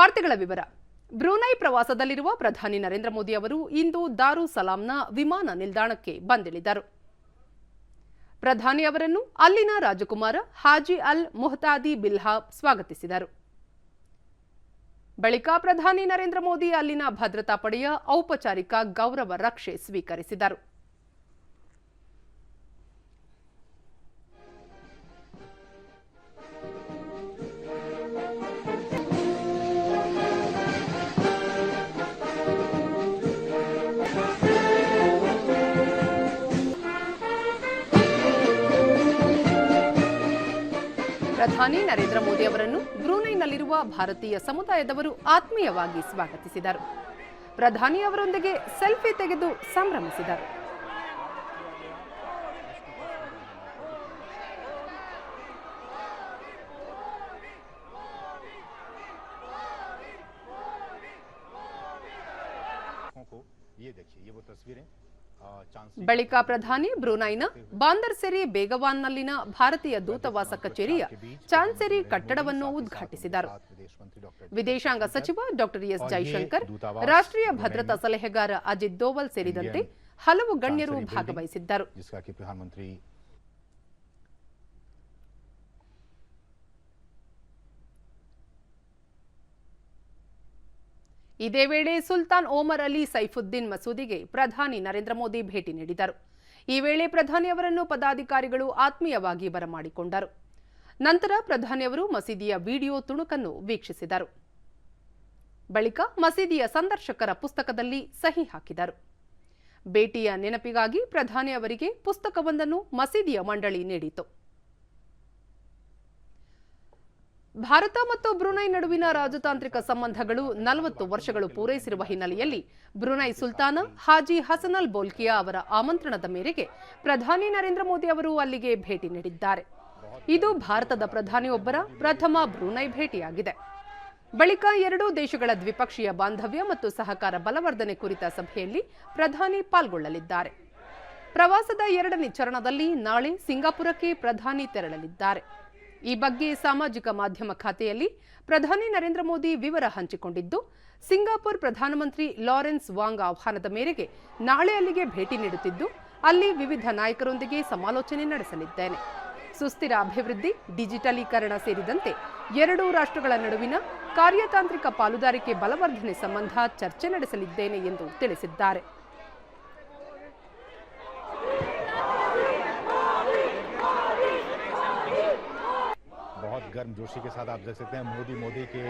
ವಾರ್ತೆಗಳ ವಿವರ. ಬ್ರೂನೈ ಪ್ರವಾಸದಲ್ಲಿರುವ ಪ್ರಧಾನಿ ನರೇಂದ್ರ ಮೋದಿ ಅವರು ಇಂದು ದಾರು ಸಲಾಂನ ವಿಮಾನ ನಿಲ್ದಾಣಕ್ಕೆ ಬಂದಿಳಿದರು. ಪ್ರಧಾನಿ ಅವರನ್ನು ಅಲ್ಲಿನ ರಾಜಕುಮಾರ ಹಾಜಿ ಅಲ್ ಮೊಹತಾದಿ ಬಿಲ್ಹಾ ಸ್ವಾಗತಿಸಿದರು. ಬಳಿಕ ಪ್ರಧಾನಿ ನರೇಂದ್ರ ಮೋದಿ ಅಲ್ಲಿನ ಭದ್ರತಾ ಪಡೆಯ ಔಪಚಾರಿಕ ಗೌರವ ರಕ್ಷೆ ಸ್ವೀಕರಿಸಿದರು. ಪ್ರಧಾನಿ ನರೇಂದ್ರ ಮೋದಿ ಅವರನ್ನು ಬ್ರೂನೈನಲ್ಲಿರುವ ಭಾರತೀಯ ಸಮುದಾಯದವರು ಆತ್ಮೀಯವಾಗಿ ಸ್ವಾಗತಿಸಿದರು ಪ್ರಧಾನಿ ಅವರೊಂದಿಗೆ ಸೆಲ್ಫಿ ತೆಗೆದು ಸಂಭ್ರಮಿಸಿದರು आंखों को ये देखिए ये वो तस्वीरें अ, चांद से ಬಳಿಕ ಪ್ರಧಾನಿ ಬ್ರೂನೈನ ಬಾಂದರ್ಸೆರಿ ಬೇಗವಾನ್ನಲ್ಲಿನ ಭಾರತೀಯ ದೂತವಾಸ ಕಚೇರಿಯ ಚಾನ್ಸೆರಿ ಕಟ್ಟಡವನ್ನು ಉದ್ಘಾಟಿಸಿದರು. ವಿದೇಶಾಂಗ ಸಚಿವ ಡಾಕ್ಟರ್ ಎಸ್. ಜೈಶಂಕರ್ ರಾಷ್ಟ್ರೀಯ ಭದ್ರತಾ ಸಲಹೆಗಾರ ಅಜಿತ್ ದೋವಲ್ ಸೇರಿದಂತೆ ಹಲವು ಗಣ್ಯರು ಭಾಗವಹಿಸಿದ್ದರು. ಇದೇ ವೇಳೆ ಸುಲ್ತಾನ್ ಓಮರ್ ಅಲಿ ಸೈಫುದ್ದೀನ್ ಮಸೂದಿಗೆ ಪ್ರಧಾನಿ ನರೇಂದ್ರ ಮೋದಿ ಭೇಟಿ ನೀಡಿದರು. ಈ ವೇಳೆ ಪ್ರಧಾನಿಯವರನ್ನು ಪದಾಧಿಕಾರಿಗಳು ಆತ್ಮೀಯವಾಗಿ ಬರಮಾಡಿಕೊಂಡರು. ನಂತರ ಪ್ರಧಾನಿಯವರು ಮಸೀದಿಯ ವಿಡಿಯೋ ತುಣುಕನ್ನು ವೀಕ್ಷಿಸಿದರು. ಬಳಿಕ ಮಸೀದಿಯ ಸಂದರ್ಶಕರ ಪುಸ್ತಕದಲ್ಲಿ ಸಹಿ ಹಾಕಿದರು. ಭೇಟಿಯ ನೆನಪಿಗಾಗಿ ಪ್ರಧಾನಿ ಅವರಿಗೆ ಪುಸ್ತಕವೊಂದನ್ನು ಮಸೀದಿಯ ಮಂಡಳಿ ನೀಡಿತು. ಭಾರತ ಮತ್ತು ಬ್ರುನೈ ನಡುವಿನ ರಾಜತಾಂತ್ರಿಕ ಸಂಬಂಧಗಳು ನಲವತ್ತು ವರ್ಷಗಳು ಪೂರೈಸಿರುವ ಹಿನ್ನೆಲೆಯಲ್ಲಿ ಬ್ರುನೈ ಸುಲ್ತಾನ ಹಾಜಿ ಹಸನಲ್ ಬೋಲ್ಕಿಯಾ ಅವರ ಆಮಂತ್ರಣದ ಮೇರೆಗೆ ಪ್ರಧಾನಿ ನರೇಂದ್ರ ಮೋದಿ ಅವರು ಅಲ್ಲಿಗೆ ಭೇಟಿ ನೀಡಿದ್ದಾರೆ. ಇದು ಭಾರತದ ಪ್ರಧಾನಿಯೊಬ್ಬರ ಪ್ರಥಮ ಬ್ರುನೈ ಭೇಟಿಯಾಗಿದೆ. ಬಳಿಕ ಎರಡೂ ದೇಶಗಳ ದ್ವಿಪಕ್ಷೀಯ ಬಾಂಧವ್ಯ ಮತ್ತು ಸಹಕಾರ ಬಲವರ್ಧನೆ ಕುರಿತ ಸಭೆಯಲ್ಲಿ ಪ್ರಧಾನಿ ಪಾಲ್ಗೊಳ್ಳಲಿದ್ದಾರೆ. ಪ್ರವಾಸದ ಎರಡನೇ ಚರಣದಲ್ಲಿ ನಾಳೆ ಸಿಂಗಾಪುರಕ್ಕೆ ಪ್ರಧಾನಿ ತೆರಳಲಿದ್ದಾರೆ. ಈ ಬಗ್ಗೆ ಸಾಮಾಜಿಕ ಮಾಧ್ಯಮ ಖಾತೆಯಲ್ಲಿ ಪ್ರಧಾನಿ ನರೇಂದ್ರ ಮೋದಿ ವಿವರ ಹಂಚಿಕೊಂಡಿದ್ದು, ಸಿಂಗಾಪುರ್ ಪ್ರಧಾನಮಂತ್ರಿ ಲಾರೆನ್ಸ್ ವಾಂಗ್ ಆಹ್ವಾನದ ಮೇರೆಗೆ ನಾಳೆ ಅಲ್ಲಿಗೆ ಭೇಟಿ ನೀಡುತ್ತಿದ್ದು, ಅಲ್ಲಿ ವಿವಿಧ ನಾಯಕರೊಂದಿಗೆ ಸಮಾಲೋಚನೆ ನಡೆಸಲಿದ್ದೇನೆ. ಸುಸ್ಥಿರ ಅಭಿವೃದ್ಧಿ, ಡಿಜಿಟಲೀಕರಣ ಸೇರಿದಂತೆ ಎರಡೂ ರಾಷ್ಟ್ರಗಳ ನಡುವಿನ ಕಾರ್ಯತಾಂತ್ರಿಕ ಪಾಲುದಾರಿಕೆ ಬಲವರ್ಧನೆ ಸಂಬಂಧ ಚರ್ಚೆ ನಡೆಸಲಿದ್ದೇನೆ ಎಂದು ತಿಳಿಸಿದ್ದಾರೆ. गर्मजोशी के साथ आप देख सकते हैं मोदी मोदी के